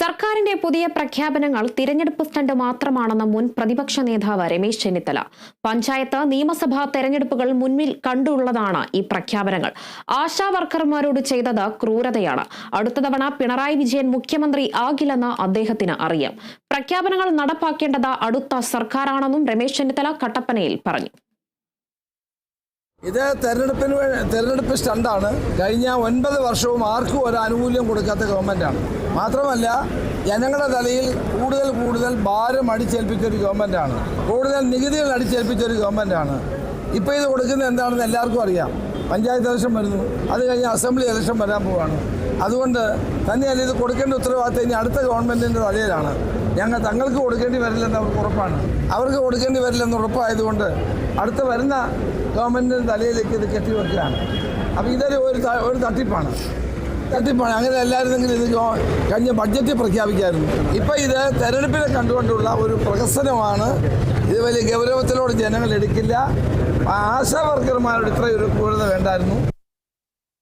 സർക്കാരിന്റെ പുതിയ പ്രഖ്യാപനങ്ങൾ തിരഞ്ഞെടുപ്പ് സ്റ്റണ്ട് മാത്രമാണെന്ന് മുൻ പ്രതിപക്ഷ നേതാവ് രമേശ് ചെന്നിത്തല. പഞ്ചായത്ത് നിയമസഭാ തെരഞ്ഞെടുപ്പുകൾ മുന്നിൽ കണ്ടുള്ളതാണ് ഈ പ്രഖ്യാപനങ്ങൾ. ആശാ വർക്കർമാരോട് ചെയ്തത് ക്രൂരതയാണ്. അടുത്ത തവണ പിണറായി വിജയൻ മുഖ്യമന്ത്രി ആകില്ലെന്ന് അദ്ദേഹത്തിന് അറിയാം. പ്രഖ്യാപനങ്ങൾ നടപ്പാക്കേണ്ടത് അടുത്ത സർക്കാരാണെന്നും രമേശ് ചെന്നിത്തല കട്ടപ്പനയിൽ പറഞ്ഞു. ഇത് തെരഞ്ഞെടുപ്പിന് തെരഞ്ഞെടുപ്പ് സ്റ്റണ്ടാണ്. കഴിഞ്ഞ ഒൻപത് വർഷവും ആർക്കും ഒരു ആനുകൂല്യം കൊടുക്കാത്ത ഗവൺമെന്റാണ് മാത്രമല്ല ജനങ്ങളുടെ തലയിൽ കൂടുതൽ കൂടുതൽ ഭാരം അടിച്ചേൽപ്പിച്ച ഒരു ഗവൺമെന്റാണ് കൂടുതൽ നികുതികൾ അടിച്ചേൽപ്പിച്ച ഒരു ഗവൺമെന്റാണ് ഇപ്പോൾ ഇത് കൊടുക്കുന്നത് എന്താണെന്ന് എല്ലാവർക്കും അറിയാം. പഞ്ചായത്ത് ഇലക്ഷൻ വരുന്നു. അത് കഴിഞ്ഞ് അസംബ്ലി ഇലക്ഷൻ വരാൻ പോവാണ്. അതുകൊണ്ട് തന്നെയല്ല ഇത് കൊടുക്കേണ്ട ഉത്തരവാദിത്തം ഇനി അടുത്ത ഗവൺമെന്റിന്റെ തലയിലാണ്. ഞങ്ങൾ തങ്ങൾക്ക് കൊടുക്കേണ്ടി വരില്ലെന്ന് അവർക്ക് ഉറപ്പാണ്. അവർക്ക് കൊടുക്കേണ്ടി വരില്ലെന്ന് ഉറപ്പായതുകൊണ്ട് അടുത്ത വരുന്ന ഗവൺമെന്റിന്റെ തലയിലേക്ക് ഇത് കെട്ടിവെക്കുകയാണ്. അപ്പോൾ ഇതൊരു ഒരു ഒരു തട്ടിപ്പാണ്. തട്ടിപ്പാണ് അങ്ങനെ അല്ലായിരുന്നെങ്കിൽ ഇത് കഴിഞ്ഞ ബഡ്ജറ്റ് പ്രഖ്യാപിക്കായിരുന്നു. ഇപ്പം ഇത് തെരഞ്ഞെടുപ്പിനെ കണ്ടുകൊണ്ടുള്ള ഒരു പ്രഹസനമാണ്. ഇത് വലിയ ഗൗരവത്തിലോട് ജനങ്ങൾ എടുക്കില്ല. ആശാ വർക്കർമാരോട് ഇത്രയൊരു ക്രൂരത വേണ്ടായിരുന്നു.